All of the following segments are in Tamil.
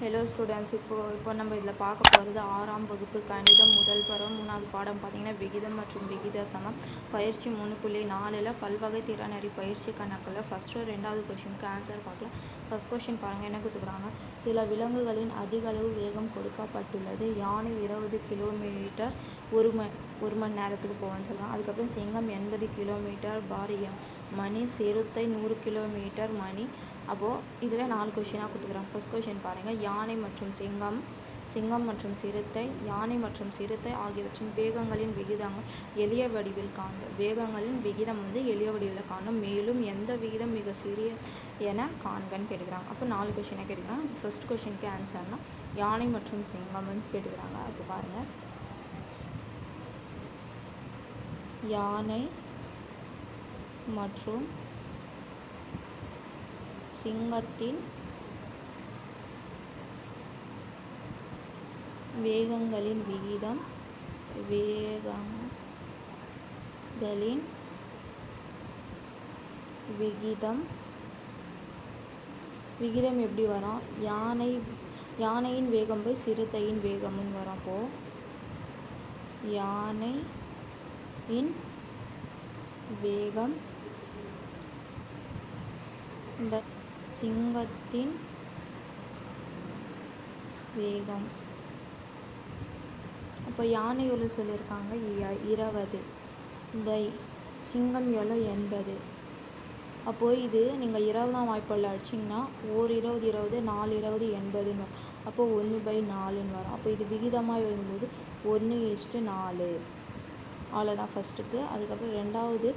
ஹலோ ஸ்டூடெண்ட்ஸ் இப்போ இப்போ நம்ம இதில் பார்க்க போகிறது ஆறாம் வகுப்பு கணிதம் முதல் பருவம். மூணாவது பாடம் பார்த்திங்கன்னா விகிதம் மற்றும் விகித சமம் பயிற்சி மூணு புள்ளி நாலில் பல்வகை திறனறி பயிற்சி கணக்கில் ஃபஸ்ட்டு ரெண்டாவது கொஷினுக்கு ஆன்சர் பார்க்கலாம். ஃபஸ்ட் கொஷின் பாருங்கள் என்ன கொடுத்துக்கிறாங்க சில விலங்குகளின் அதிக அளவு வேகம் கொடுக்கப்பட்டுள்ளது. யானை இருபது கிலோமீட்டர் ஒரு ம ஒரு மணி நேரத்துக்கு போகணும்னு சொல்கிறாங்க அதுக்கப்புறம் சிங்கம் எண்பது கிலோமீட்டர் பாரியம் மணி சிறுத்தை நூறு கிலோமீட்டர் மணி அப்போது இதில் நாலு கொஷினாக கொடுத்துக்குறாங்க ஃபர்ஸ்ட் கொஷின் பாருங்கள் யானை மற்றும் சிங்கம் சிங்கம் மற்றும் சிறுத்தை யானை மற்றும் சிறுத்தை ஆகியவற்றின் வேகங்களின் விகிதங்கள் எளிய வடிவில் காணும். வேகங்களின் விகிதம் வந்து எளிய வடிவில் காணும். மேலும் எந்த விகிதம் மிக சிறிய என காண்கன்னு கேட்டுக்கிறாங்க. அப்போ நாலு கொஷினை கேட்டுக்கிறாங்க. ஃபர்ஸ்ட் கொஷினுக்கு ஆன்சர்னால் யானை மற்றும் சிங்கம்னு கேட்டுக்கிறாங்க. அப்போ பாருங்கள் யானை மற்றும் சிங்கத்தின் வேகங்களின் விகிதம் வேகங்களின் விகிதம். விகிதம் எப்படி வரும்? யானை யானையின் வேகம் போய் சிறுத்தையின் வேகமும் வரும். அப்போது யானையின் வேகம் இந்த சிங்கத்தின் வேகம். அப்போ யானை எவ்வளோ சொல்லியிருக்காங்க இருபது பை சிங்கம் எவ்வளோ எண்பது. அப்போது இது நீங்கள் இருபதாம் வாய்ப்பில் அடிச்சிங்கன்னா ஒரு இருபது இருபது நாலு இருபது எண்பதுன்னு வரும். அப்போது ஒன்று பை நாலுன்னு வரும். அப்போ இது விகிதமாக எழுதும்போது ஒன்று இஷ்டு நாலு. அவ்வளோதான் ஃபஸ்ட்டுக்கு அதுக்கப்புறம் ரெண்டாவது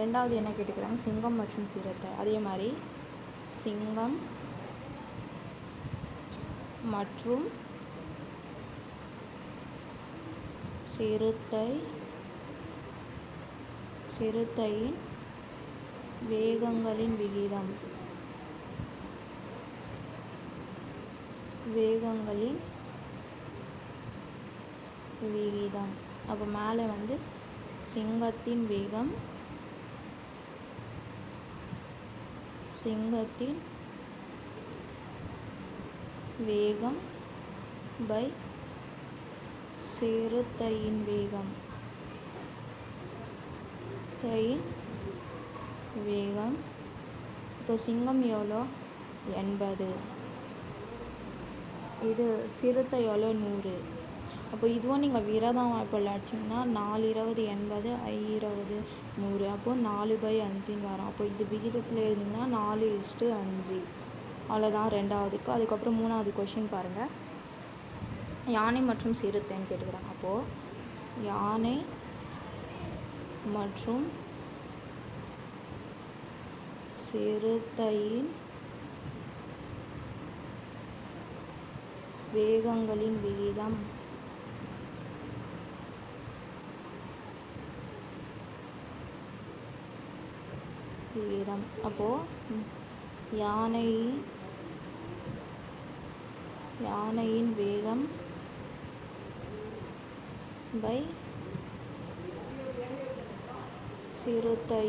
ரெண்டாவது என்ன கேட்டுக்கிறாங்க? சிங்கம் மற்றும் சிரத்தை. அதே மாதிரி சிங்கம் மற்றும் சிறுத்தை சிறுத்தையின் வேகங்களின் விகிதம். வேகங்களின் விகிதம். அப்போ மேலே வந்து சிங்கத்தின் வேகம் சிங்கத்தின் வேகம் பை சிறுத்தையின் வேகம். தையின் வேகம். இப்போ சிங்கம் எவ்வளோ? எண்பது. இது சிறுத்தை எவ்வளோ? நூறு. அப்போ இதுவும் நீங்கள் விரதம் இப்போ அடிச்சிங்கன்னா நாலு இருபது எண்பது ஐ இருபது நூறு. அப்போது நாலு பை அஞ்சுன்னு வரும். அப்போ இது விகிதத்தில் எழுதிங்கன்னா நாலு இஸ்ட்டு அஞ்சு. அவ்வளோதான் ரெண்டாவதுக்கு. அதுக்கப்புறம் மூணாவது கொஷின் பாருங்கள் யானை மற்றும் சிறுத்தைன்னு கேட்டுக்கிறாங்க. அப்போது யானை மற்றும் சிறுத்தையின் வேகங்களின் விகிதம் வீரம் அப்போது யானை யானையின் வேகம் பை சிறுத்தை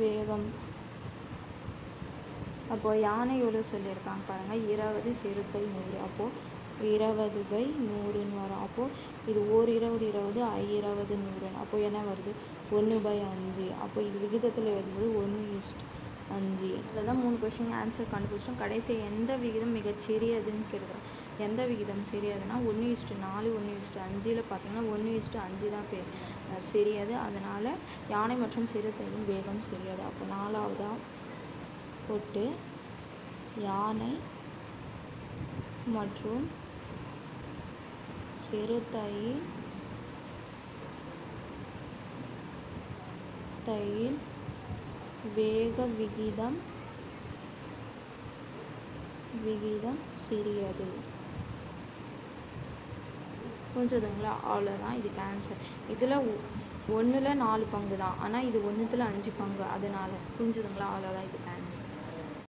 வேகம். அப்போது யானை எவ்வளோ சொல்லியிருக்காங்க பாருங்கள் இருபது சிறுத்தை நூறு. அப்போது இருபது பை நூறுன்னு வரும். அப்போது இது ஓர் இருபது இருபது ஐ இருபது நூறுன்னு அப்போது என்ன வருது? ஒன்று பை அஞ்சு. அப்போ இது விகிதத்தில் வரும்போது ஒன்று இஸ்ட் அஞ்சு. இதில் தான் மூணு கொஷின் ஆன்சர் கண்டுபிடிச்சோம் கடைசி எந்த விகிதம் மிகச்சிறியதுன்னு கேட்குறோம் எந்த விகிதம் சிறியதுன்னா ஒன்று இஸ்ட்டு நாலு ஒன்று இஸ்ட்டு அஞ்சில் பார்த்தீங்கன்னா ஒன்று இஸ்ட்டு அஞ்சு தான் பே சிறியது. அதனால் யானை மற்றும் சிறுத்தையின் வேகம் சிறியது. அப்போ நாலாவதாக போட்டு யானை மற்றும் சிறுத்தையின் தையில் வேக விகிதம் விகிதம் சிறியது புரிஞ்சுதுங்களா அவ்வளோதான் இதுக்கு ஆன்சர் இதில் ஒன்றில் நாலு பங்கு தான் ஆனால் இது ஒன்றுத்தில் அஞ்சு பங்கு. அதனால் புரிஞ்சுதுங்களா அவ்வளோதான் இதுக்கு ஆன்சர்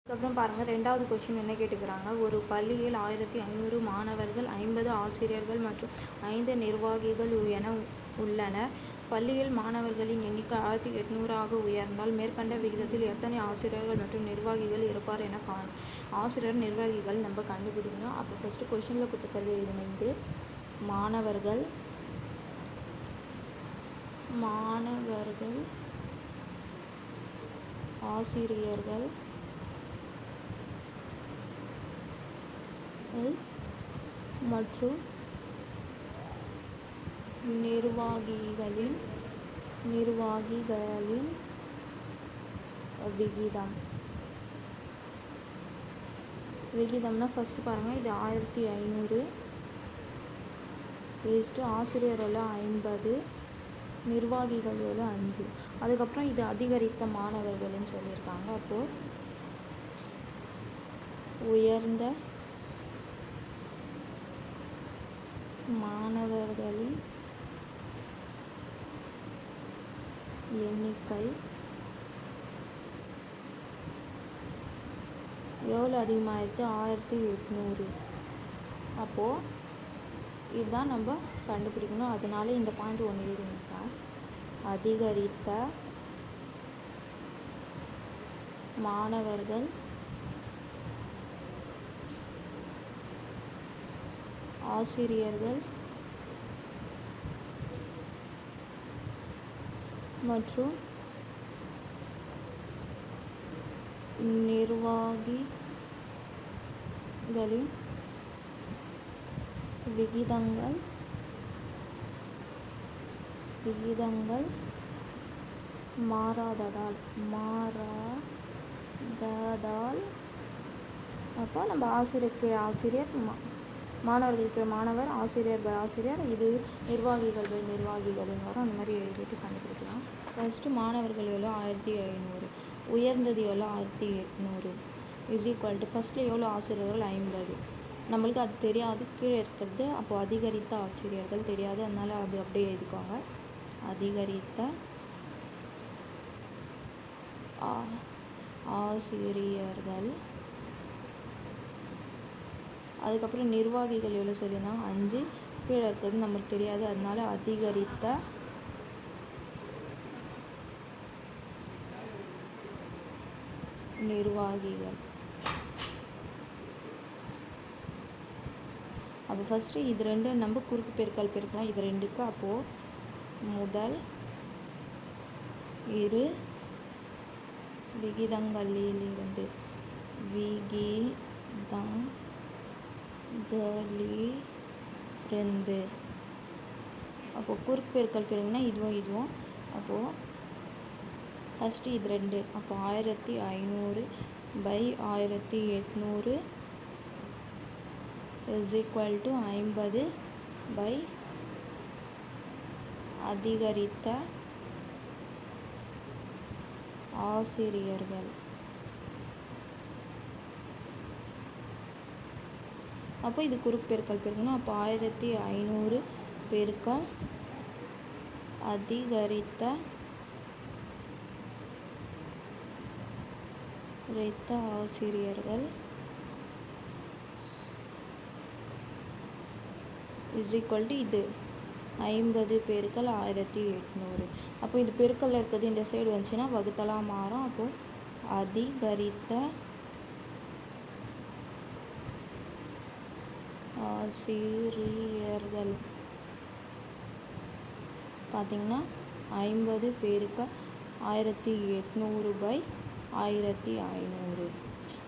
அதுக்கப்புறம் பாருங்கள் ரெண்டாவது கொஷின் என்ன கேட்டுக்கிறாங்க? ஒரு பள்ளியில் ஆயிரத்தி ஐநூறு மாணவர்கள் ஐம்பது ஆசிரியர்கள் மற்றும் ஐந்து நிர்வாகிகள் என உள்ளனர். பள்ளியில் மாணவர்களின் எண்ணிக்கை ஆயிரத்தி எட்நூறாக உயர்ந்தால் மேற்கண்ட விகிதத்தில் எத்தனை ஆசிரியர்கள் மற்றும் நிர்வாகிகள் இருப்பார் என கா ஆசிரியர் நிர்வாகிகள் நம்ம கண்டுபிடிக்கணும். அப்போ ஃபஸ்ட்டு கொஷினில் கொடுத்துக்கிறது இணைந்து மாணவர்கள் மாணவர்கள் ஆசிரியர்கள் மற்றும் நிர்வாகிகளின் நிர்வாகிகளின் விகிதம். விகிதம்னா ஃபஸ்ட்டு பாருங்கள் இது ஆயிரத்தி ஐநூறு. ஈஸ்ட்டு ஆசிரியர் எல்லாம் ஐம்பது நிர்வாகிகள் எவ்வளோ அஞ்சு. அதுக்கப்புறம் இது அதிகரித்த மாணவர்கள்னு சொல்லியிருக்காங்க. அப்போது உயர்ந்த மாணவர்களின் எண்ணிக்கை எவ்வளோ அதிகமாகிடுது ஆயிரத்தி எட்நூறு. அப்போது இதுதான் நம்ம கண்டுபிடிக்கணும். அதனால இந்த பாயிண்ட் ஒன்று எழுதிருக்கா அதிகரித்த மாணவர்கள் ஆசிரியர்கள் மற்றும் நிர்வாகிகளின் விகிதங்கள் விகிதங்கள் மாறாததால் மாறாததால் அப்போ நம்ம ஆசிரியருக்கு ஆசிரியர் மா- மாணவர்களுக்கு மாணவர் ஆசிரியர் பை ஆசிரியர் இது நிர்வாகிகள் பை நிர்வாகிகள்னு வரும். அந்த மாதிரி எழுதிட்டு கண்டுபிடிக்கலாம். ஃபஸ்ட்டு மாணவர்கள் எவ்வளோ ஆயிரத்தி ஐநூறு. உயர்ந்தது எவ்வளோ ஆயிரத்தி எட்நூறு. இஸ் ஈக்குவல் டு ஃபஸ்ட்டில் எவ்வளோ ஆசிரியர்கள்? ஐம்பது. நம்மளுக்கு அது தெரியாது. கீழே இருக்கிறது. அப்போது அதிகரித்த ஆசிரியர்கள் தெரியாது. அதனால் அது அப்படியே எழுதிக்கோங்க. அதிகரித்த ஆ- ஆசிரியர்கள் அதுக்கப்புறம் நிர்வாகிகள் எவ்வளோ சொல்லியிருந்தாங்க அஞ்சு. கீழே இருக்கிறது நம்மளுக்கு தெரியாது. அதனால அதிகரித்த நிர்வாகிகள். அப்போ ஃபஸ்ட்டு இது ரெண்டும் நம்ம குறுக்கு பெருக்கல் பெருக்கலாம். இது ரெண்டுக்கு அப்போது முதல் இரு விகிதங்களிலிருந்து விகிதங்களிலிருந்து அப்போது குறுக்கு பெருக்கல் பெருக்குனா இதுவும் இதுவும். அப்போது ஃபஸ்ட்டு இது ரெண்டு. அப்போ ஆயிரத்தி ஐநூறு பை ஆயிரத்தி எட்நூறு இஸ் ஈக்குவல் டு ஐம்பது பை அதிகரித்த ஆசிரியர்கள். அப்போ இது குறுக்கு பெருக்கல் பெருக்கணும் அப்போ ஆயிரத்தி ஐநூறு பெருக்கம் அதிகரித்த அதிகரித்த ஆசிரியர்கள் இஸ் ஈக்குவல் டு இது. ஐம்பது பெருக்கள் ஆயிரத்தி எட்நூறு. அப்போ இது பெருக்கல்ல இருக்கிறது இந்த சைடு வந்துச்சுன்னா வகுத்தலாக மாறும். அப்போது அதிகரித்த ஆசிரியர்கள். பார்த்தீங்கன்னா ஐம்பது பேருக்கு ஆயிரத்தி எட்நூறு பை ஆயிரத்தி ஐநூறு.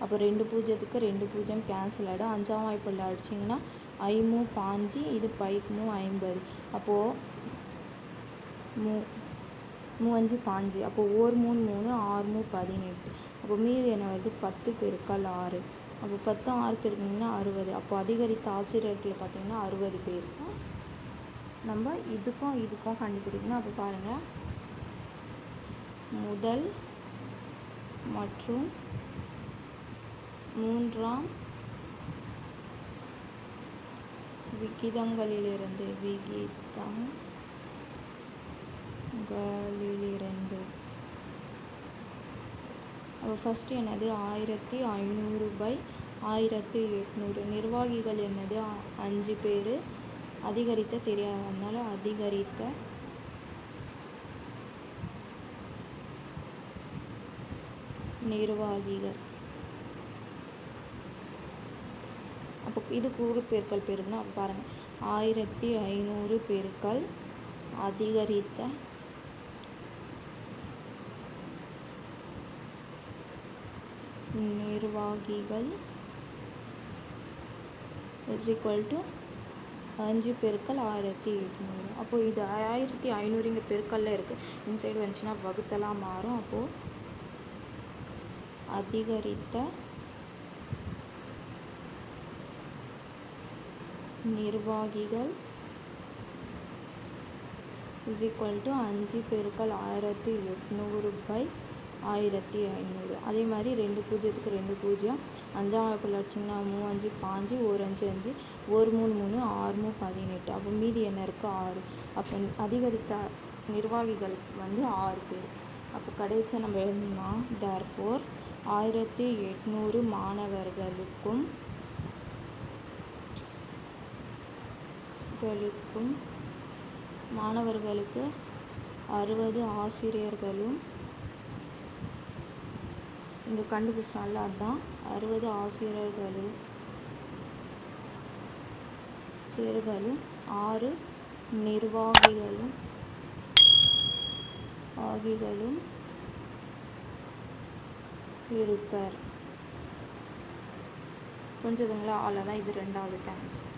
அப்போ ரெண்டு பூஜ்ஜியத்துக்கு ரெண்டு பூஜ்ஜியம் கேன்சல் ஆகிடும் அஞ்சாம் வாய்ப்பில் அடிச்சிங்கன்னா ஐமூ பாஞ்சு இது பைக்குமூ ஐம்பது. அப்போது மூ மூவஞ்சு பாஞ்சு. அப்போது ஒரு மூணு மூணு ஆறு மூ பதினெட்டு. அப்போ மீதி என்ன வருது? பத்து பெருக்கல் ஆறு. அப்போ பத்தும் ஆறு இருக்கீங்கன்னா அறுபது. அப்போ அதிகரித்த ஆசிரியர்கள் பார்த்தீங்கன்னா அறுபது பேர். நம்ம இதுக்கும் இதுக்கும் கண்டுபிடிக்கணும். அப்போ பாருங்கள் முதல் மற்றும் மூன்றாம் விகிதங்களிலிருந்து விகிதங்களிலிருந்து ஃபஸ்ட்டு என்னது ஆயிரத்தி ஐநூறு பை ஆயிரத்தி எட்நூறு. நிர்வாகிகள் என்னது அஞ்சு பேர் அதிகரித்த தெரியாது. அதனால் அதிகரித்த நிர்வாகிகள். அப்போ இது கூறு பெருக்கல் பெருக்குன்னா பாருங்கள் ஆயிரத்தி ஐநூறு பெருக்கல் அதிகரித்த நிர்வாகிகள் இஸ் ஈக்குவல் டு அஞ்சு பெருக்கல் ஆயிரத்தி எட்நூறு. அப்போது இது ஆயிரத்தி ஐநூறு இங்கே பெருக்கல்ல இருக்குது இன்சைடு வந்துச்சுன்னா வகுத்தலாம் மாறும். அப்போது அதிகரித்த நிர்வாகிகள் இஸ் ஈக்குவல் டு அஞ்சு பெருக்கல் ஆயிரத்தி எட்நூறு பை ஆயிரத்தி ஐநூறு. அதே மாதிரி ரெண்டு பூஜ்ஜியத்துக்கு ரெண்டு பூஜ்ஜியம் அஞ்சாம் வகுப்பில் அடிச்சிங்கன்னா மூணு அஞ்சு பாஞ்சு ஒரு அஞ்சு அஞ்சு ஒரு மூணு மூணு ஆறு மூணு பதினெட்டு. அப்போ மீதி என்ன இருக்குது ஆறு. அப்போ அதிகரித்த நிர்வாகிகள் வந்து ஆறு பேர். அப்போ கடைசியாக நம்ம எழுதணும்னா தேர் ஃபோர் ஆயிரத்தி எட்நூறு மாணவர்களுக்கும் களுக்கும் மாணவர்களுக்கு அறுபது ஆசிரியர்களும் இங்கே கண்டுபிடிச்சிட்டான்ல அதுதான் அறுபது ஆசிரியர்களும் சேர்களும் ஆறு நிர்வாகிகளும் ஆகிகளும் இருப்பர். புரிஞ்சுதுங்களா? அவ்வளோதான் இது ரெண்டாவது கேன்சர்